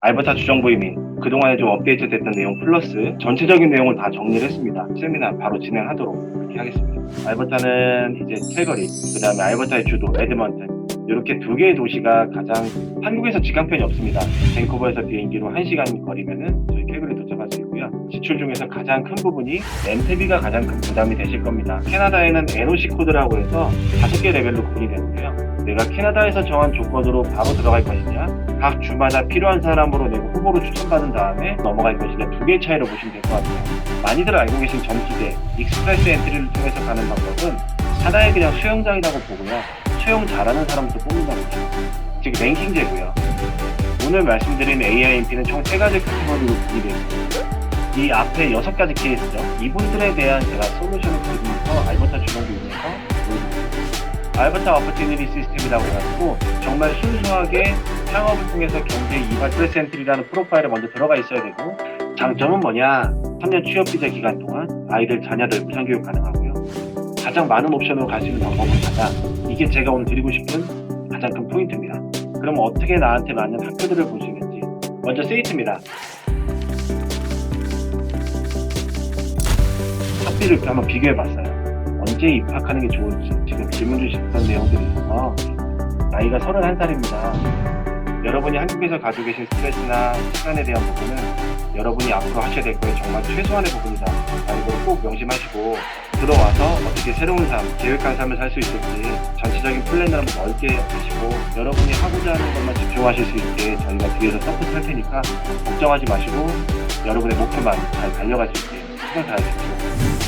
알버타 주정부의 및 그동안에 좀 업데이트 됐던 내용 플러스 전체적인 내용을 다 정리를 했습니다. 세미나 바로 진행하도록 그렇게 하겠습니다. 알버타는 이제 캘거리, 그 다음에 알버타의 주도 에드먼튼 이렇게 두 개의 도시가 가장 한국에서 직항편이 없습니다. 밴쿠버에서 비행기로 1시간 거리면은 저희 캘거리 도착할 수 있고요. 지출 중에서 가장 큰 부분이 렌트비가 가장 큰 부담이 되실 겁니다. 캐나다에는 NOC 코드라고 해서 다섯 개 레벨로 구분이 되는데요. 내가 캐나다에서 정한 조건으로 바로 들어갈 것이냐, 각 주마다 필요한 사람으로 내고 후보로 추천받은 다음에 넘어갈 것이냐 두 개의 차이로 보시면 될 것 같아요. 많이들 알고 계신 점수제, 익스프레스 엔트리를 통해서 가는 방법은 하나의 그냥 수영장이라고 보고요. 수영 잘하는 사람부터 뽑는다는 거죠. 즉 랭킹제고요. 오늘 말씀드린 AIMP는 총 세 가지 카테고리로 분리되어 있습니다. 이 앞에 여섯 가지 케이스죠. 이분들에 대한 제가 솔루션을 드리면서 알버타 보여드립니다. 알버타 어퍼튜니티 시스템이라고 해가지고 정말 순수하게 창업을 통해서 경제 이발 프레스 엔트리라는 프로파일에 먼저 들어가 있어야 되고 장점은 뭐냐? 3년 취업 비자 기간 동안 아이들 자녀들 무상 교육 가능하고요. 가장 많은 옵션으로 갈 수 있는 방법은 가다 이게 제가 오늘 드리고 싶은 가장 큰 포인트입니다. 그럼 어떻게 나한테 맞는 학교들을 볼 수 있는지 먼저 세이트입니다. 학비를 한번 비교해 봤어요. 언제 입학하는 게 좋을지 지금 질문 주셨던 내용들이 있어서 나이가 31살입니다. 여러분이 한국에서 가지고 계신 스트레스나 시간에 대한 부분은 여러분이 앞으로 하셔야 될 거에 정말 최소한의 부분이다. 자, 이걸 꼭 명심하시고 들어와서 어떻게 새로운 삶, 계획한 삶을 살 수 있을지 전체적인 플랜을 한번 넓게 하시고 여러분이 하고자 하는 것만 집중하실 수 있게 저희가 뒤에서 서포트 할 테니까 걱정하지 마시고 여러분의 목표만 잘 달려갈 수 있게 최선 다해주십시오.